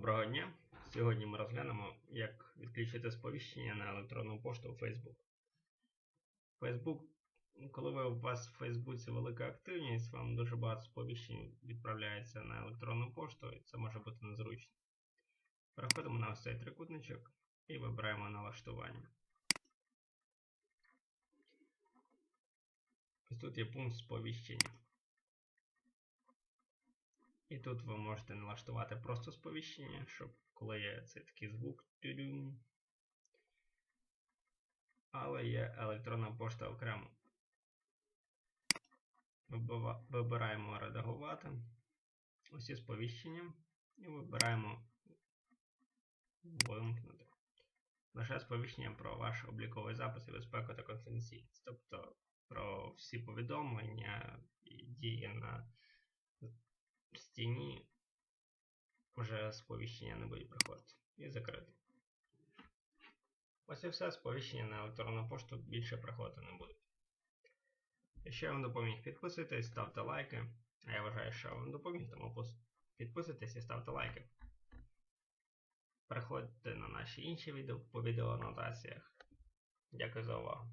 Доброго дня! Сьогодні ми розглянемо, як відключити сповіщення на електронну пошту у Facebook. Facebook, коли ви, у вас в Фейсбуці велика активність, вам дуже багато сповіщень відправляється на електронну пошту, і це може бути незручно. Переходимо на ось цей трикутничок і вибираємо налаштування. Ось тут є пункт сповіщення. І тут ви можете налаштувати просто сповіщення, щоб коли є цей такий звук. Але є електронна пошта окремо. Вибираємо редагувати. Усі сповіщення. І вибираємо вимкнути. Лише сповіщення про ваш обліковий запис і безпеку та конфіденційність. Тобто про всі повідомлення і дії на стіні вже сповіщення не буде приходити. І закрити. Ось і все, сповіщення на електронну пошту більше приходити не буде. Якщо я вам допоміг, підписуйтесь, ставте лайки. А я вважаю, що я вам допоміг, тому підписуйтесь і ставте лайки. Переходьте на наші інші відео по відеоанотаціях. Дякую за увагу.